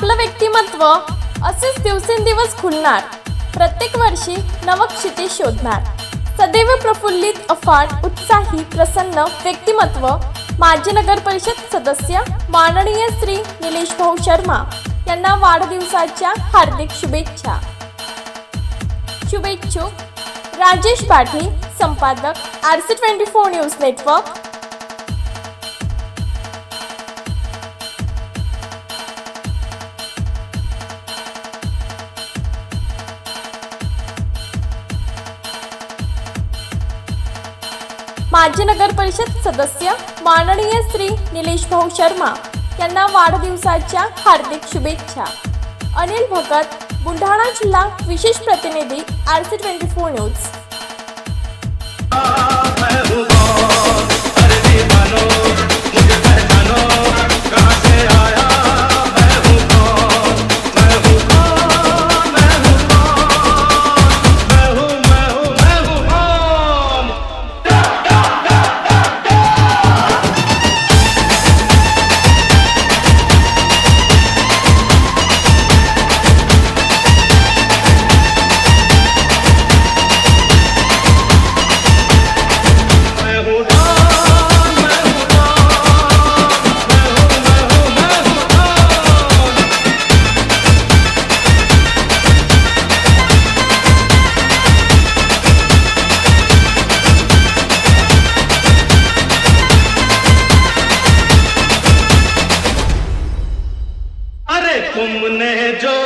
आपलं व्यक्तिमत्व असेच दिवसेंदिवस खुलणार. प्रत्येक वर्षी नवक्षिती शोधणार. सदैव प्रफुल्लित अफाट उत्साही प्रसन्न व्यक्तिमत्व माजी नगर परिषद सदस्य माननीय श्री निलेश भाऊ शर्मा यांना वाढदिवसाच्या हार्दिक शुभेच्छा. शुभेच्छुक राजेश पाटील संपादक R C twenty four news network माजी नगर परिषद सदस्य माननीय श्री निलेश भाऊ शर्मा यांना वाढदिवसाच्या हार्दिक शुभेच्छा. अनिल भगत बुलढाणा जिल्हा विशेष प्रतिनिधी R C twenty four news. तुमने जो